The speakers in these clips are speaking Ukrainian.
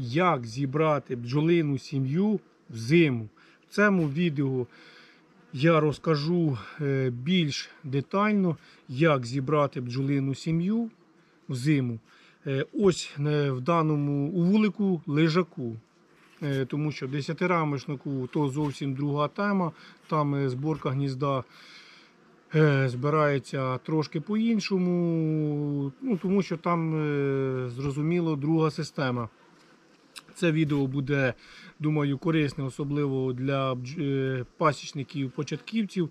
як зібрати бджолину сім'ю в зиму. В цьому відео я розкажу е, більш детально, як зібрати бджолину сім'ю в зиму. Е, Ось е, в даному вулику лежаку. Тому що десятирамочнику то зовсім друга тема. Там зборка гнізда збирається трошки по-іншому, ну, тому що там зрозуміло друга система. Це відео буде, думаю, корисне, особливо для е, пасічників-початківців.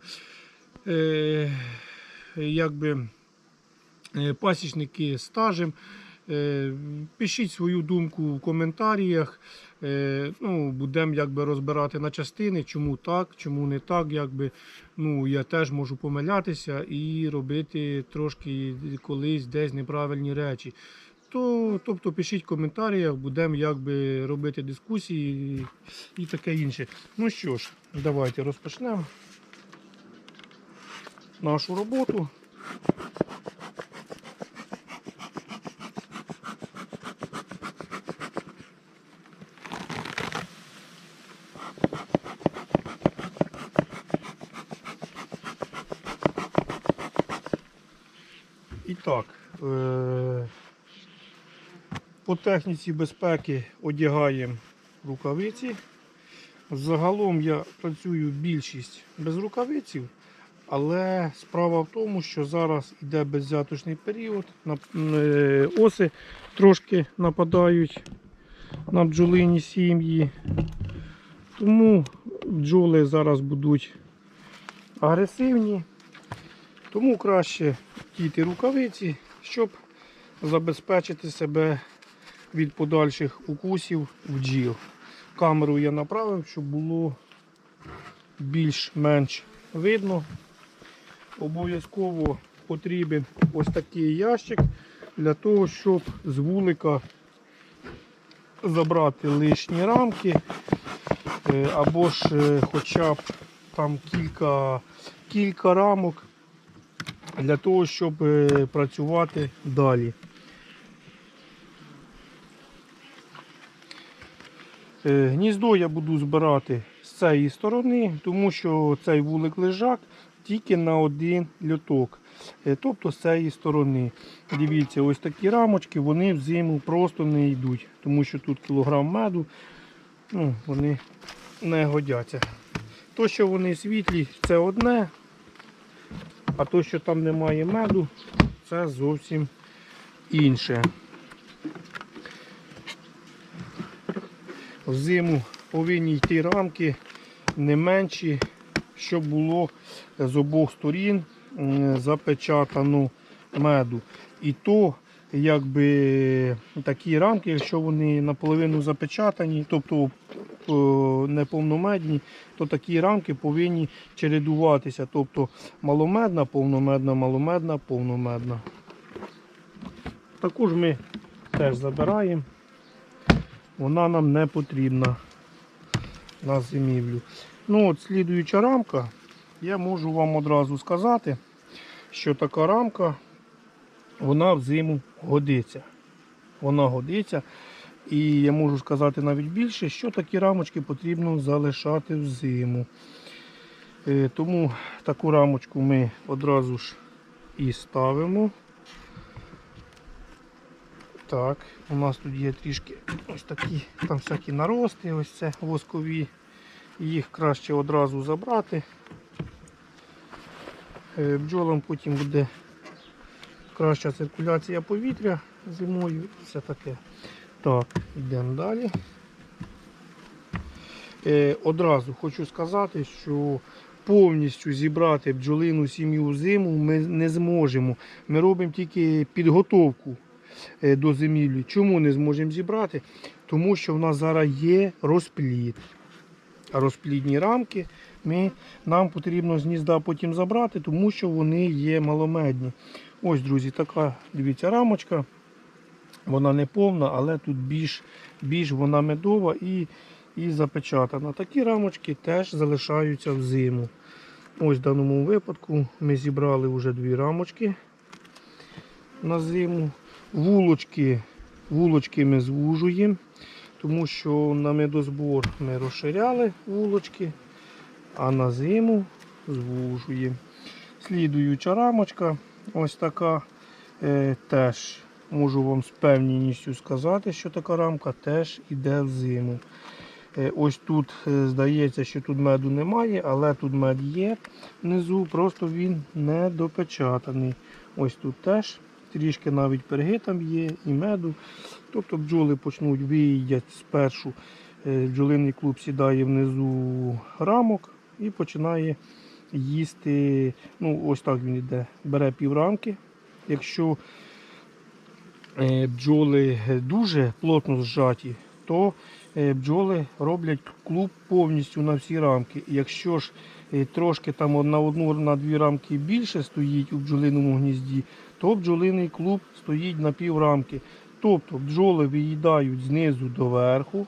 Е, Якби е, пасічники стажем. Пишіть свою думку в коментарях. Е, Ну, будемо якби розбирати на частини, чому так, чому не так. Якби. Ну, я теж можу помилятися і робити трошки колись десь неправильні речі. То, тобто пишіть в коментарях, будемо якби робити дискусії і, таке інше. Ну що ж, давайте розпочнемо нашу роботу. І так, е- по техніці безпеки одягаємо рукавиці. Загалом я працюю більшість без рукавиців, але справа в тому, що зараз йде беззяточний період, е, оси трошки нападають на бджолині сім'ї. Тому бджоли зараз будуть агресивні. Тому краще діти рукавиці, щоб забезпечити себе від подальших укусів бджіл. Камеру я направив, щоб було більш-менш видно. Обов'язково потрібен ось такий ящик для того, щоб з вулика забрати лишні рамки, е, або ж е, хоча б там кілька, кілька рамок для того, щоб е, працювати далі. Гніздо я буду збирати з цієї сторони, тому що цей вулик лежак тільки на один льоток. Е, Тобто з цієї сторони. Дивіться, ось такі рамочки, вони в зиму просто не йдуть, тому що тут кілограм меду, ну, вони не годяться. То, що вони світлі, це одне, а то, що там немає меду, це зовсім інше. Взиму повинні йти рамки не менші, щоб було з обох сторін запечатано меду. І то, якби такі рамки, якщо вони наполовину запечатані, тобто е, неповномедні, то такі рамки повинні чередуватися. Тобто маломедна, повномедна, маломедна, повномедна. Також ми теж забираємо. Вона нам не потрібна на зимівлю. Ну от слідуюча рамка, я можу вам одразу сказати, що така рамка, вона в зиму годиться. Вона годиться. І я можу сказати навіть більше, що такі рамочки потрібно залишати в зиму. Е, Тому таку рамочку ми одразу ж і ставимо. Так, у нас тут є трішки ось такі, там всякі нарости, ось це воскові. Їх краще одразу забрати. Е, Бджолам потім буде краща циркуляція повітря зимою. Все таке. Так, йдемо далі. Е, Одразу хочу сказати, що повністю зібрати бджолину сім'ю зиму ми не зможемо. Ми робимо тільки підготовку до зимівлі. Чому не зможемо зібрати? Тому що в нас зараз є розплід. А розплідні рамки ми, нам потрібно з гнізда потім забрати, тому що вони є маломедні. Ось, друзі, така дивіться рамочка. Вона не повна, але тут більш, більш вона медова і, і запечатана. Такі рамочки теж залишаються в зиму. Ось в даному випадку ми зібрали вже дві рамочки на зиму. Вулочки, вулочки ми звужуємо. тому що на медозбор ми розширяли вулочки, а на зиму звужуємо. Слідуюча рамочка, ось така. Е, теж можу вам з певністю сказати, що така рамка теж йде в зиму. Е, ось тут е, здається, що тут меду немає, але тут мед є внизу, просто він не допечатаний. Ось тут теж трішки навіть перги там є і меду. Тобто бджоли почнуть виїдять спершу. е, Бджолиний клуб сідає внизу рамок і починає їсти. Ну, ось так він йде. Бере піврамки. Якщо е, бджоли дуже плотно зжаті, то е, бджоли роблять клуб повністю на всі рамки. Якщо ж трошки там на одну на дві рамки більше стоїть у бджолиному гнізді, то бджолиний клуб стоїть на пів рамки. Тобто бджоли виїдають знизу до верху,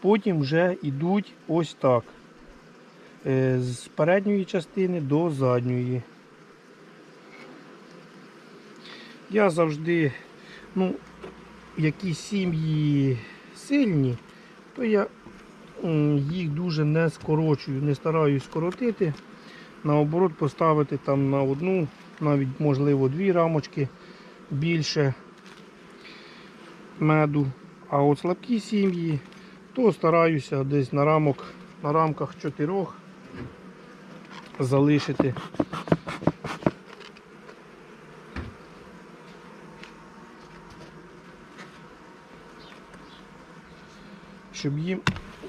потім вже йдуть ось так. е, З передньої частини до задньої. Я завжди, ну, які сім'ї сильні, то я їх дуже не скорочую, не стараюсь скоротити. Наоборот, поставити там на одну, навіть можливо дві рамочки більше меду. А от слабкі сім'ї, то стараюся десь на рамок, на рамках чотирьох залишити. Щоб їм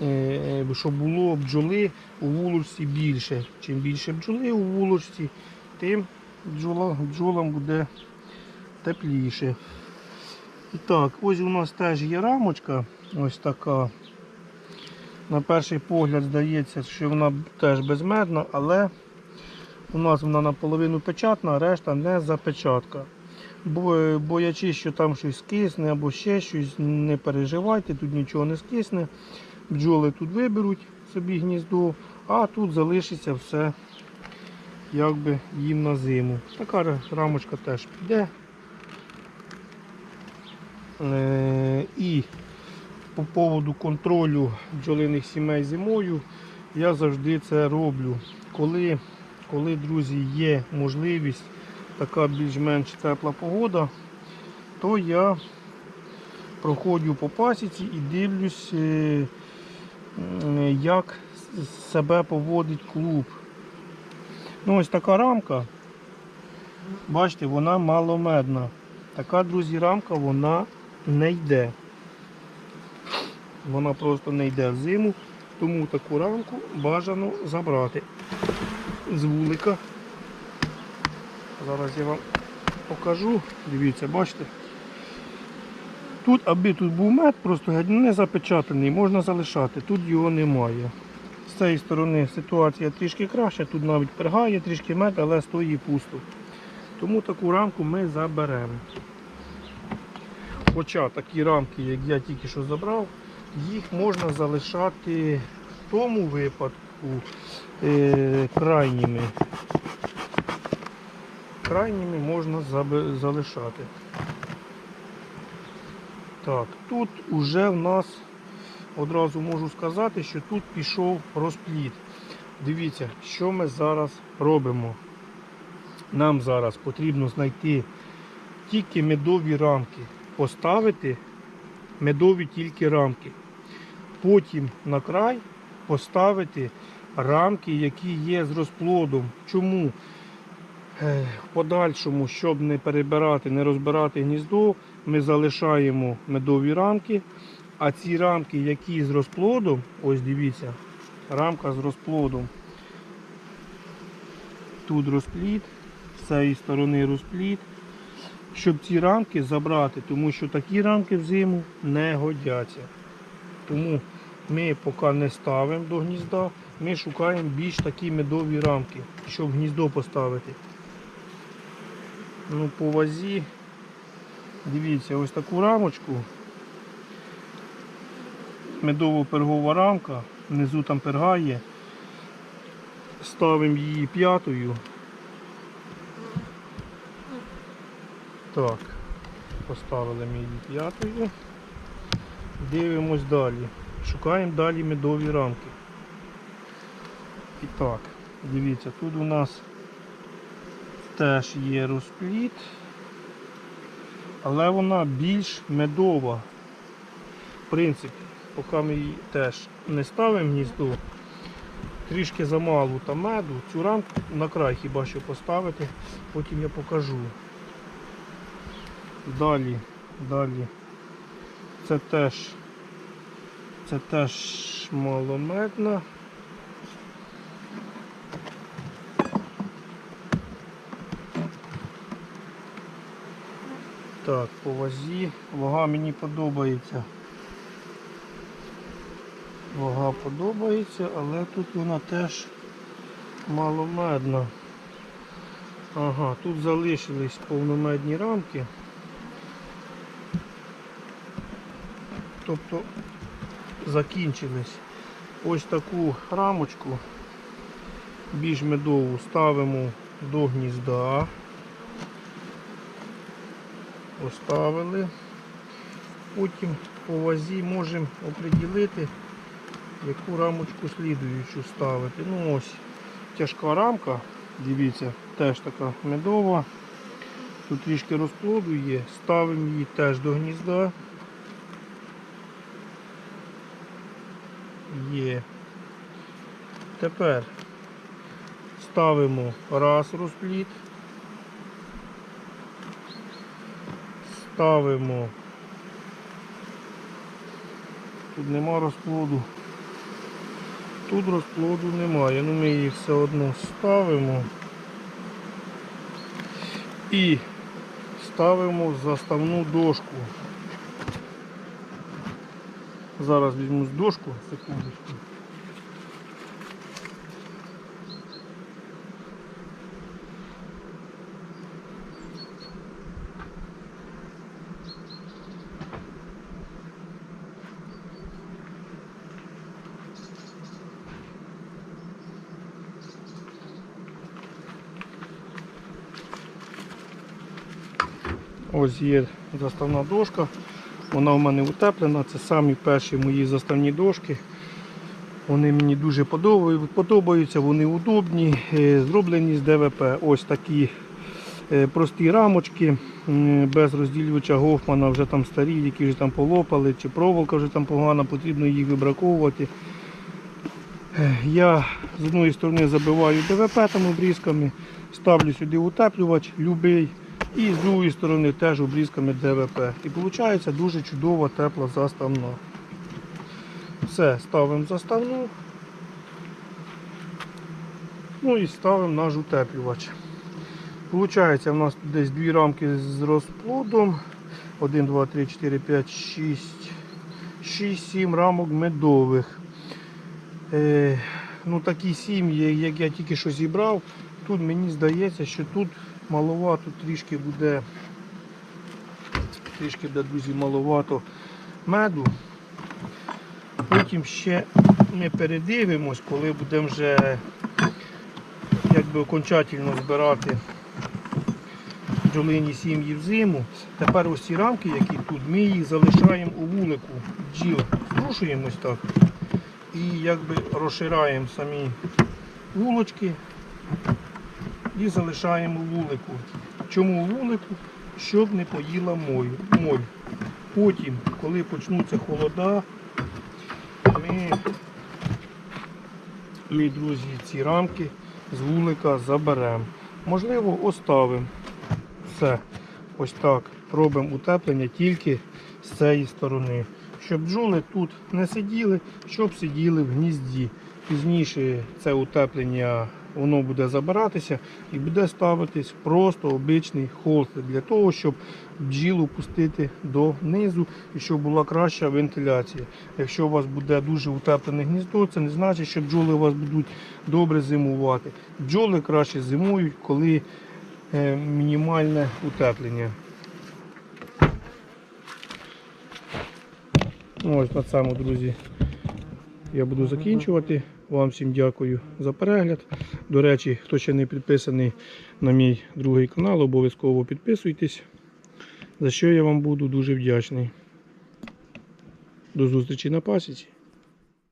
е, щоб було бджоли у вулочці більше. Чим більше бджоли у вулочці, тим бджола, бджолам буде тепліше. І так, ось у нас теж є рамочка, ось така. На перший погляд здається, що вона теж безмедна, але у нас вона наполовину печатна, а решта не запечатка. Бо, боячись, що там щось скисне або ще щось, не переживайте, тут нічого не скисне. Бджоли тут виберуть собі гніздо, а тут залишиться все якби їм на зиму. Така рамочка теж піде. Е, І по поводу контролю бджолиних сімей зимою я завжди це роблю. Коли, коли друзі, є можливість, така більш-менш тепла погода, то я проходжу по пасіці і дивлюсь, е, як себе поводить клуб. Ну, ось така рамка, бачите, вона маломедна. Така, друзі, рамка вона не йде. Вона просто не йде в зиму, тому таку рамку бажано забрати з вулика. Зараз я вам покажу. Дивіться, бачите? Тут, аби тут був мед, просто не запечатаний, можна залишати, тут його немає. З цієї сторони ситуація трішки краща, тут навіть пергає трішки мед, але стоїть пусто. Тому таку рамку ми заберемо. Хоча такі рамки, як я тільки що забрав, їх можна залишати в тому випадку е, крайніми. Крайніми можна залишати. Так, тут уже в нас одразу можу сказати, що тут пішов розпліт. Дивіться, що ми зараз робимо. Нам зараз потрібно знайти тільки медові рамки, поставити медові тільки рамки. Потім на край поставити рамки, які є з розплодом. Чому? Е, В подальшому, щоб не перебирати, не розбирати гніздо, ми залишаємо медові рамки. А ці рамки, які з розплодом, ось дивіться, рамка з розплодом. Тут розплід, з цієї сторони розплід. Щоб ці рамки забрати, тому що такі рамки взиму не годяться. Тому ми поки не ставимо до гнізда, ми шукаємо більш такі медові рамки, щоб гніздо поставити. Ну, по вазі, дивіться, ось таку рамочку. Медово-пергова рамка, внизу там перга є. Ставимо її п'ятою. Так, поставили ми її п'ятою. Дивимось далі. Шукаємо далі медові рамки. І так, дивіться, тут у нас теж є розпліт, але вона більш медова. В принципі, поки ми її теж не ставимо гніздо, трішки замало там меду, цю рамку на край хіба що поставити, потім я покажу. Далі, далі. Це теж, це теж маломедна. Так, по вазі. Вага мені подобається. Вага подобається, але тут вона теж маломедна. Ага, тут залишились повномедні рамки. Тобто закінчились. Ось таку рамочку більш медову ставимо до гнізда. Поставили. Потім по вазі можемо оприділити, яку рамочку слідуючу ставити. Ну ось тяжка рамка, дивіться, теж така медова. Тут трішки розплоду є, ставимо її теж до гнізда. Є. Тепер ставимо раз розпліт. Ставимо. Тут нема розплоду. Тут розплоду немає, ну ми її все одно ставимо і ставимо заставну дошку. Зараз візьму дошку, секундочку. Ось є заставна дошка. Вона в мене утеплена. Це самі перші мої заставні дошки. Вони мені дуже подобаються, вони удобні, е, зроблені з ДВП. Ось такі е, прості рамочки без розділювача Гофмана, вже там старі, які вже там полопали, чи проволока вже там погана, потрібно їх вибраковувати. Е, Я з одної сторони забиваю ДВП там обрізками, ставлю сюди утеплювач любий. І з другої сторони теж обрізками ДВП. І виходить дуже чудова тепла заставна. Все, ставимо заставну. Ну і ставимо наш утеплювач. Получається, у нас десь дві рамки з розплодом. 1, 2, 3, 4, 5, 6, 6, 7 рамок медових. Е, ну такі сім'ї, як я тільки що зібрав, тут мені здається, що тут маловато трішки буде, трішки буде, друзі, маловато меду. Потім ще ми передивимось, коли будемо вже якби окончательно збирати бджолині сім'ї в зиму. Тепер ось ці рамки, які тут, ми їх залишаємо у вулику бджіл. Струшуємось так і якби розшираємо самі вулочки і залишаємо вулику. Чому вулику? Щоб не поїла моль. Потім, коли почнуться холода, ми, ми, друзі, ці рамки з вулика заберемо. Можливо, оставимо. Все. Ось так. Робимо утеплення тільки з цієї сторони. Щоб бджоли тут не сиділи, щоб сиділи в гнізді. Пізніше це утеплення воно буде забиратися і буде ставитись просто обичний холстик для того, щоб бджілу пустити донизу і щоб була краща вентиляція. Якщо у вас буде дуже утеплене гніздо, це не значить, що бджоли у вас будуть добре зимувати. Бджоли краще зимують, коли е, мінімальне утеплення. Ось на цьому, друзі, я буду закінчувати. Вам всім дякую за перегляд. До речі, хто ще не підписаний на мій другий канал, обов'язково підписуйтесь, за що я вам буду дуже вдячний. До зустрічі на пасіці.